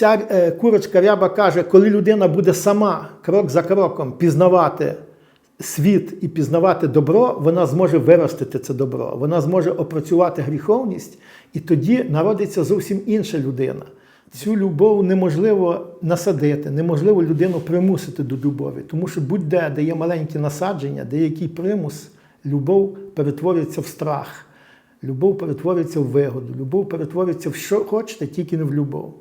ця е, курочка ряба каже, коли людина буде сама крок за кроком пізнавати світ і пізнавати добро, вона зможе виростити це добро, вона зможе опрацювати гріховність, і тоді народиться зовсім інша людина. Цю любов неможливо насадити, неможливо людину примусити до любові, тому що будь-де, де є маленькі насадження, де який примус, любов перетворюється в страх, любов перетворюється в вигоду, любов перетворюється в що хочете, тільки не в любов.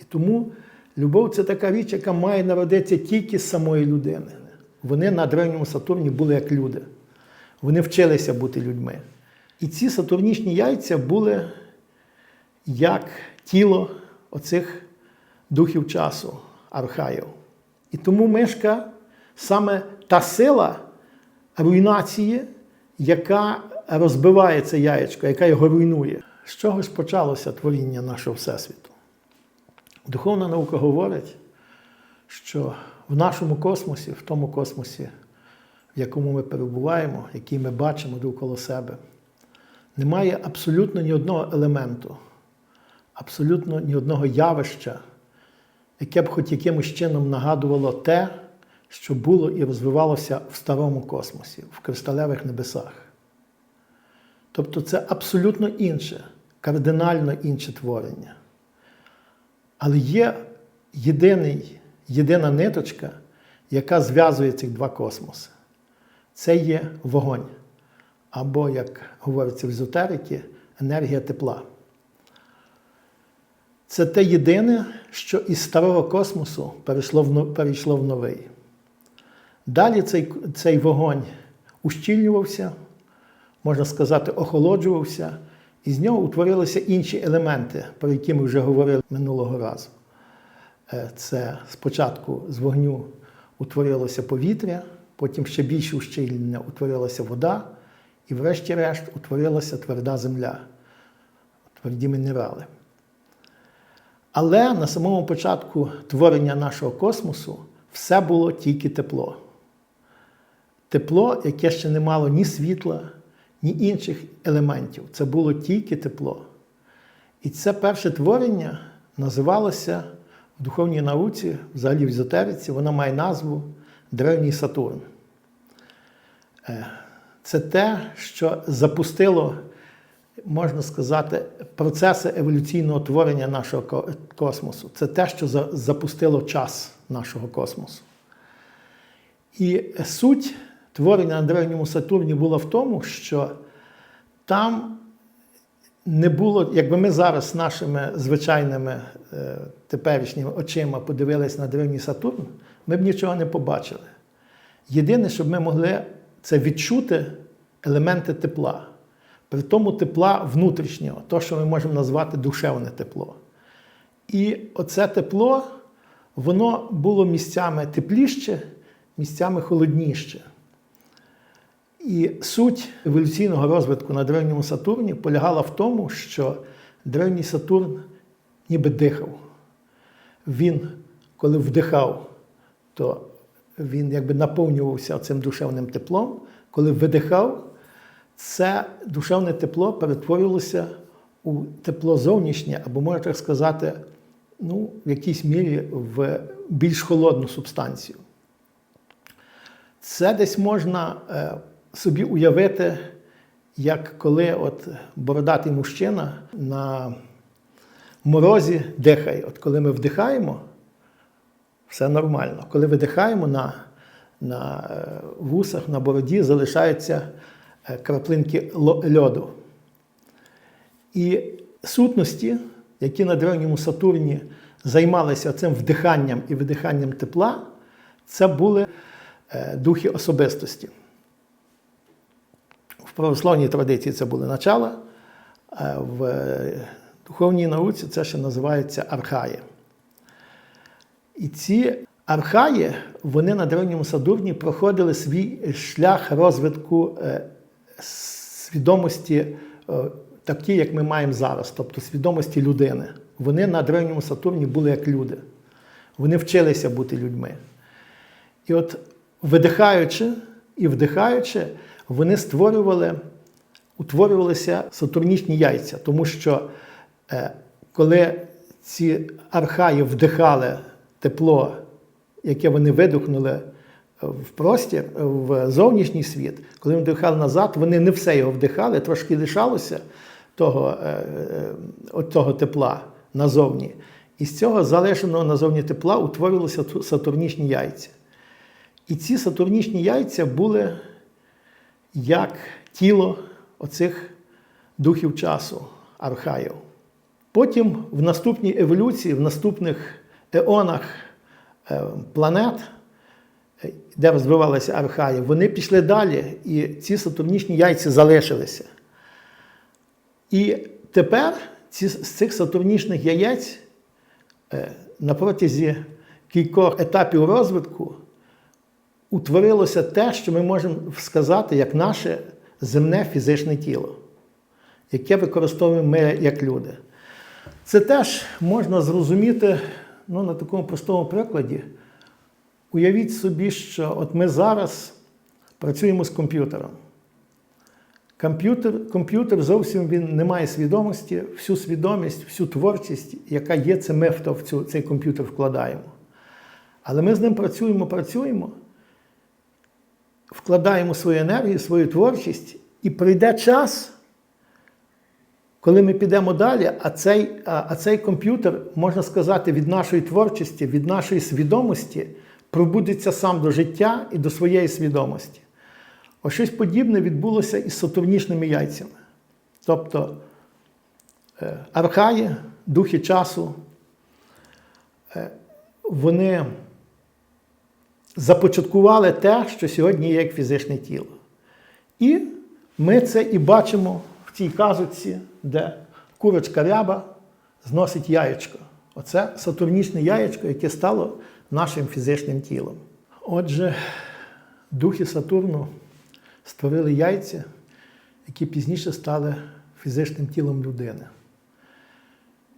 І тому любов це така річ, яка має народитися тільки з самої людини. Вони на древньому Сатурні були як люди. Вони вчилися бути людьми. І ці сатурнічні яйця були як тіло оцих духів часу, архаїв. І тому мишка саме та сила руйнації, яка розбиває це яєчко, яка його руйнує. З чого ж почалося творіння нашого Всесвіту? Духовна наука говорить, що в нашому космосі, в тому космосі, в якому ми перебуваємо, який ми бачимо довкола себе, немає абсолютно ні одного елементу, абсолютно ні одного явища, яке б хоч якимось чином нагадувало те, що було і розвивалося в старому космосі, в кришталевих небесах. Тобто це абсолютно інше, кардинально інше творення. Але є єдиний, єдина ниточка, яка зв'язує цих два космоси. Це є вогонь. Або, як говориться в езотерики, енергія тепла. Це те єдине, що із старого космосу перейшло в, перейшло в новий. Далі цей, цей вогонь ущільнювався, можна сказати, охолоджувався, і з нього утворилися інші елементи, про які ми вже говорили минулого разу. Е, Це спочатку з вогню утворилося повітря, потім ще більше ущільнення утворилася вода, і врешті-решт утворилася тверда земля, тверді мінерали. Але на самому початку творення нашого космосу все було тільки тепло. Тепло, яке ще не мало ні світла, ні інших елементів. Це було тільки тепло. І це перше творення називалося в духовній науці, взагалі в езотериці, воно має назву Древній Сатурн. Е, Це те, що запустило, можна сказати, процеси еволюційного творення нашого космосу. Це те, що запустило час нашого космосу. І суть творення на древньому Сатурні була в тому, що там не було, якби ми зараз нашими звичайними е, теперішніми очима подивилися на древній Сатурн, ми б нічого не побачили. Єдине, щоб ми могли це відчути елементи тепла. При тому тепла внутрішнього, то, що ми можемо назвати душевне тепло. І оце тепло, воно було місцями тепліще, місцями холодніше. І суть еволюційного розвитку на древньому Сатурні полягала в тому, що древній Сатурн ніби дихав. Він, коли вдихав, то він якби наповнювався цим душевним теплом. Коли видихав, це душевне тепло перетворювалося у тепло зовнішнє, або можна так сказати, ну, в якійсь мірі в більш холодну субстанцію. Це десь можна е, собі уявити, як коли от бородатий мужчина на морозі дихає. От коли ми вдихаємо, все нормально. Коли видихаємо на, на е, вусах, на бороді, залишаються е, краплинки льоду. І сутності, які на древньому Сатурні займалися цим вдиханням і видиханням тепла, це були е, духи особистості. В православній традиції це були начала, а в е, духовній науці це ще називається архаї. І ці архаї, вони на древньому Сатурні проходили свій шлях розвитку е, свідомості, е, такі, як ми маємо зараз, тобто свідомості людини. Вони на древньому Сатурні були як люди. Вони вчилися бути людьми. І от видихаючи і вдихаючи, вони створювали, утворювалися сатурнічні яйця, тому що е, коли ці архаї вдихали тепло, яке вони видихнули в простір, в зовнішній світ, коли вони вдихали назад, вони не все його вдихали, трошки лишалося того, е, е, того тепла назовні. І з цього залишеного назовні тепла утворювалися сатурнічні яйця. І ці сатурнічні яйця були як тіло оцих духів часу, архаїв. Потім в наступній еволюції, в наступних еонах е, планет, де розвивалися архаї, вони пішли далі, і ці сатурнічні яйця залишилися. І тепер ці, з цих сатурнічних яєць е, на протязі кількох етапів розвитку утворилося те, що ми можемо сказати, як наше земне фізичне тіло, яке використовуємо ми як люди. Це теж можна зрозуміти ну, на такому простому прикладі. Уявіть собі, що от ми зараз працюємо з комп'ютером. Комп'ютер, комп'ютер зовсім він не має свідомості, всю свідомість, всю творчість, яка є, це ми в цю, цей комп'ютер вкладаємо. Але ми з ним працюємо, працюємо, вкладаємо свою енергію, свою творчість, і прийде час, коли ми підемо далі, а цей, а, а цей комп'ютер, можна сказати, від нашої творчості, від нашої свідомості пробудеться сам до життя і до своєї свідомості. Ось щось подібне відбулося із сатурнічними яйцями. Тобто е, архаї, духи часу, е, вони започаткували те, що сьогодні є як фізичне тіло. І ми це і бачимо в цій казочці, де курочка ряба зносить яєчко. Оце сатурнічне яєчко, яке стало нашим фізичним тілом. Отже, духи Сатурну створили яйця, які пізніше стали фізичним тілом людини.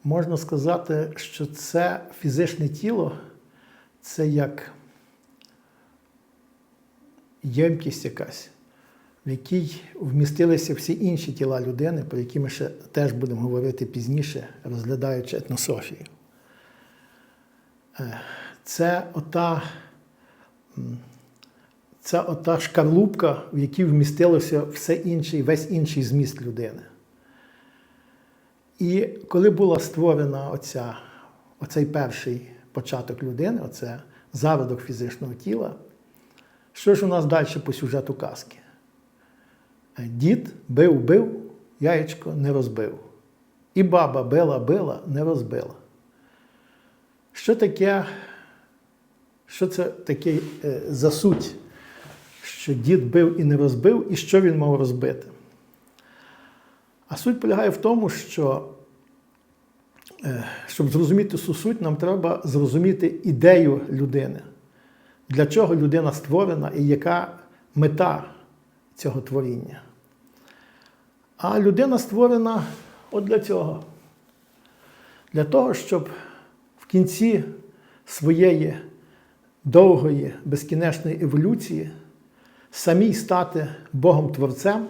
Можна сказати, що це фізичне тіло це як ємкість якась, в якій вмістилися всі інші тіла людини, про які ми ще теж будемо говорити пізніше, розглядаючи етнософію. Е, Це ота, це ота шкарлупка, в якій вмістилося все інше, весь інший зміст людини. І коли була створена оця, оцей перший початок людини, оце зародок фізичного тіла, що ж у нас далі по сюжету казки? Е, Дід бив, бив, яєчко не розбив. І баба била, била, не розбила. Що таке, що це таке е, за суть, що дід бив і не розбив, і що він мав розбити? А суть полягає в тому, що е, щоб зрозуміти суть, нам треба зрозуміти ідею людини. Для чого людина створена і яка мета цього творіння. А людина створена от для цього. Для того, щоб в кінці своєї довгої, безкінечної еволюції самій стати Богом-творцем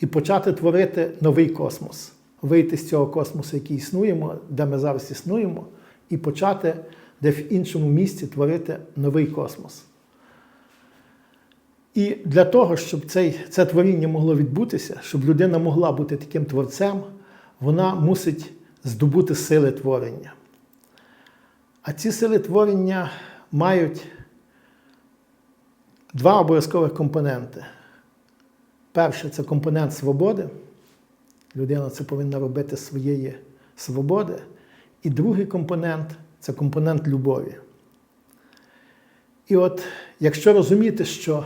і почати творити новий космос, вийти з цього космосу, який існуємо, де ми зараз існуємо, і почати де в іншому місці творити новий космос. І для того, щоб цей, це творіння могло відбутися, щоб людина могла бути таким творцем, вона мусить здобути сили творення. А ці сили творення мають два обов'язкових компоненти. Перше це компонент свободи. Людина це повинна робити своєї свободи. І другий компонент це компонент любові. І от якщо розуміти, що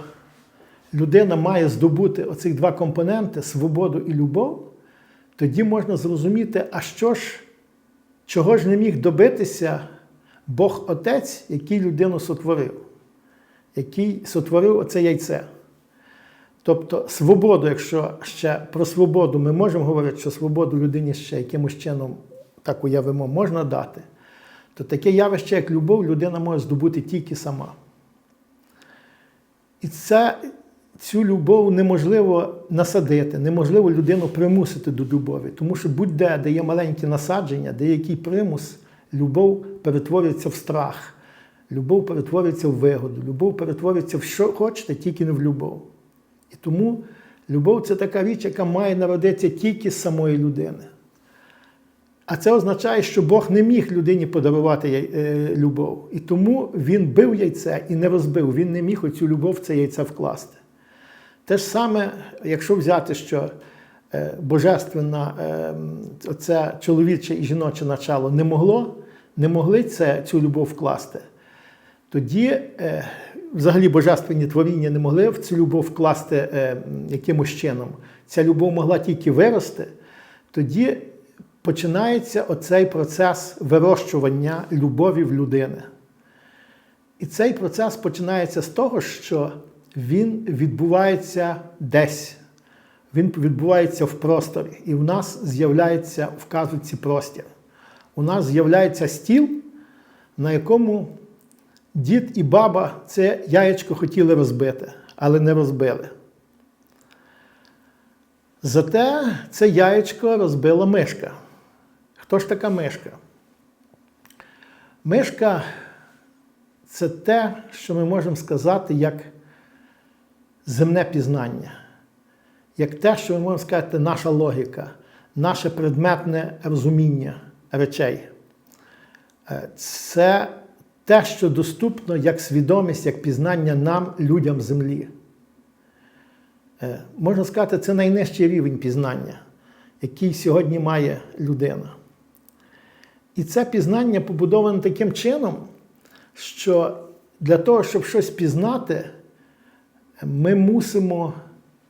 людина має здобути оцих два компоненти свободу і любов, тоді можна зрозуміти, а що ж, чого ж не міг добитися Бог Отець, який людину сотворив, який сотворив оце яйце. Тобто свободу, якщо ще про свободу ми можемо говорити, що свободу людині ще якимось чином так уявимо, можна дати, то таке явище, як любов, людина може здобути тільки сама. І це, цю любов неможливо насадити, неможливо людину примусити до любові. Тому що будь-де, де є маленьке насадження, де який примус, любов перетворюється в страх, любов перетворюється в вигоду, любов перетворюється в що хочете, тільки не в любов. І тому любов це така річ, яка має народитися тільки з самої людини. А це означає, що Бог не міг людині подарувати е, любов. І тому він бив яйце і не розбив. Він не міг оцю любов в це яйце вкласти. Те ж саме, якщо взяти, що е, божественна, е, оце чоловіче і жіноче начало не могло, не могли це, цю любов вкласти, тоді е, взагалі божественні творіння не могли в цю любов вкласти якимось чином. Ця любов могла тільки вирости, тоді починається оцей процес вирощування любові в людини. І цей процес починається з того, що він відбувається десь. Він відбувається в просторі. І в нас з'являється в казуці простір. У нас з'являється стіл, на якому дід і баба це яєчко хотіли розбити, але не розбили. Зате це яєчко розбила мишка. Хто ж така мишка? Мишка це те, що ми можемо сказати як земне пізнання, як те, що ми можемо сказати, наша логіка, наше предметне розуміння речей. Е, Це те, що доступно як свідомість, як пізнання нам, людям землі. Е, Можна сказати, це найнижчий рівень пізнання, який сьогодні має людина. І це пізнання побудоване таким чином, що для того, щоб щось пізнати, ми мусимо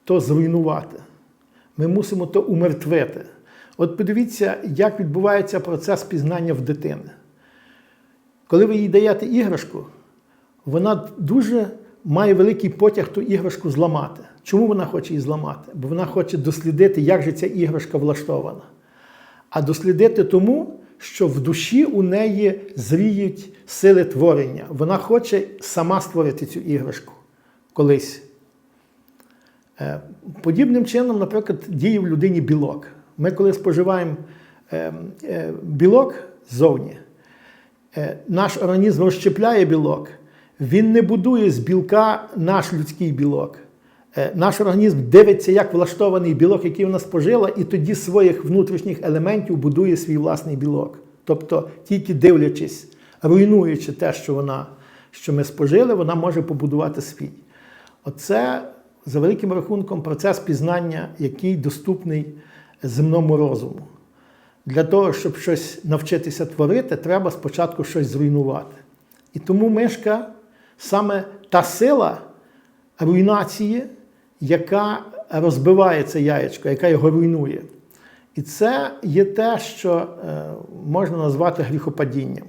то зруйнувати. Ми мусимо то умертвити. От подивіться, як відбувається процес пізнання в дитини. Коли ви їй даєте іграшку, вона дуже має великий потяг ту іграшку зламати. Чому вона хоче її зламати? Бо вона хоче дослідити, як же ця іграшка влаштована. А дослідити тому, що в душі у неї зріють сили творення. Вона хоче сама створити цю іграшку колись. Е, Подібним чином, наприклад, діє в людині білок. Ми, коли споживаємо е, е, білок ззовні, наш організм розщепляє білок, він не будує з білка наш людський білок. Е, Наш організм дивиться, як влаштований білок, який вона спожила, і тоді своїх внутрішніх елементів будує свій власний білок. Тобто, тільки дивлячись, руйнуючи те, що вона, що ми спожили, вона може побудувати свій. Оце, за великим рахунком, процес пізнання, який доступний земному розуму. Для того, щоб щось навчитися творити, треба спочатку щось зруйнувати. І тому мишка саме та сила руйнації, яка розбиває це яєчко, яка його руйнує. І це є те, що е, можна назвати гріхопадінням.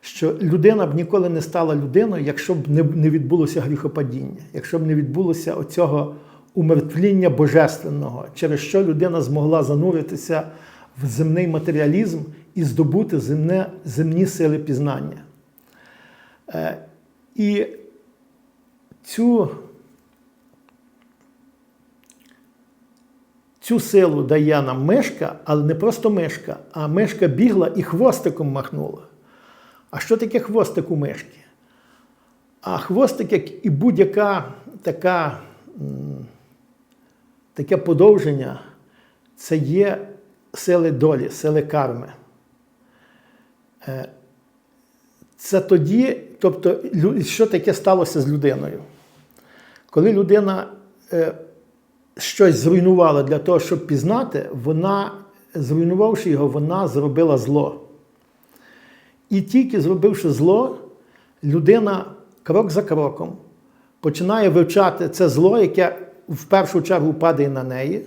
Що людина б ніколи не стала людиною, якщо б не, відбулося гріхопадіння, якщо б не відбулося оцього умертвління божественного, через що людина змогла зануритися в земний матеріалізм і здобути земне, земні сили пізнання. Е, і цю, цю силу дає нам мишка, але не просто мишка, а мишка бігла і хвостиком махнула. А що таке хвостик у мишки? А хвостик, як і будь-яка така, таке подовження, це є сили долі, сили карми. Е, Це тоді, тобто, що таке сталося з людиною? Коли людина е, щось зруйнувала для того, щоб пізнати, вона, зруйнувавши його, вона зробила зло. І тільки зробивши зло, людина крок за кроком починає вивчати це зло, яке в першу чергу падає на неї,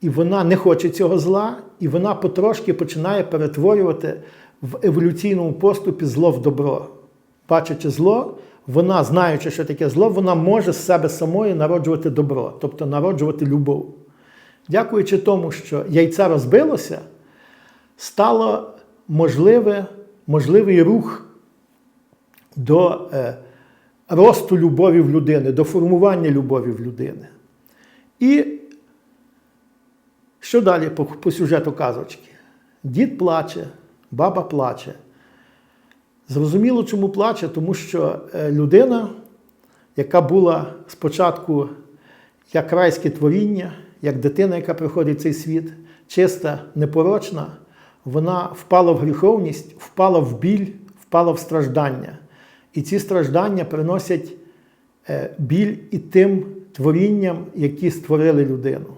і вона не хоче цього зла, і вона потрошки починає перетворювати в еволюційному поступі зло в добро. Бачачи зло, вона, знаючи, що таке зло, вона може з себе самої народжувати добро, тобто народжувати любов. Дякуючи тому, що яйце розбилося, стало можливе, можливий рух до е, росту любові в людини, до формування любові в людини. І що далі по, по сюжету казочки? Дід плаче, баба плаче. Зрозуміло, чому плаче, тому що е, людина, яка була спочатку як райське творіння, як дитина, яка приходить в цей світ, чиста, непорочна, вона впала в гріховність, впала в біль, впала в страждання. І ці страждання приносять е, біль і тим творінням, які створили людину.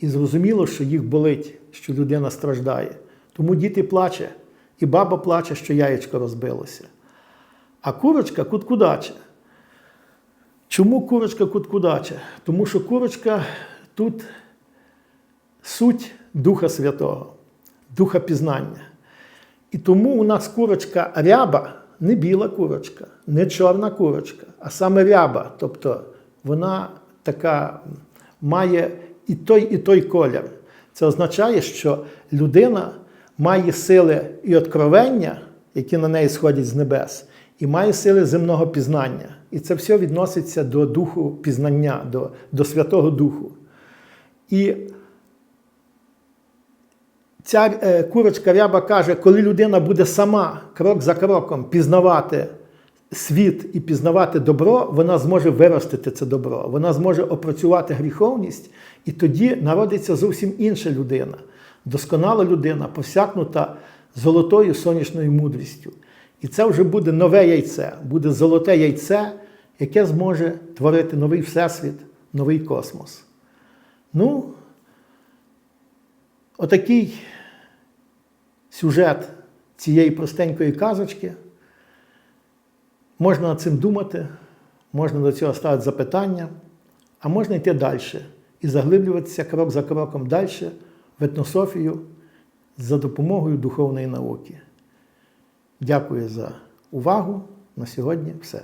І зрозуміло, що їх болить, що людина страждає. Тому діти плаче, і баба плаче, що яєчко розбилося. А курочка куткудаче. Чому курочка куткудаче? Тому що курочка тут суть Духа Святого, Духа пізнання. І тому у нас курочка ряба, не біла курочка, не чорна курочка, а саме ряба. Тобто вона така має і той, і той колір. Це означає, що людина має сили і откровення, які на неї сходять з небес, і має сили земного пізнання. І це все відноситься до духу пізнання, до, до Святого Духу. І ця е, курочка ряба каже, коли людина буде сама крок за кроком пізнавати світ і пізнавати добро, вона зможе виростити це добро, вона зможе опрацювати гріховність, і тоді народиться зовсім інша людина, досконала людина, посякнута золотою сонячною мудрістю. І це вже буде нове яйце, буде золоте яйце, яке зможе творити новий всесвіт, новий космос. Ну, отакий сюжет цієї простенької казочки. Можна над цим думати, можна до цього ставити запитання, а можна йти далі і заглиблюватися крок за кроком далі в етнософію за допомогою духовної науки. Дякую за увагу. На сьогодні все.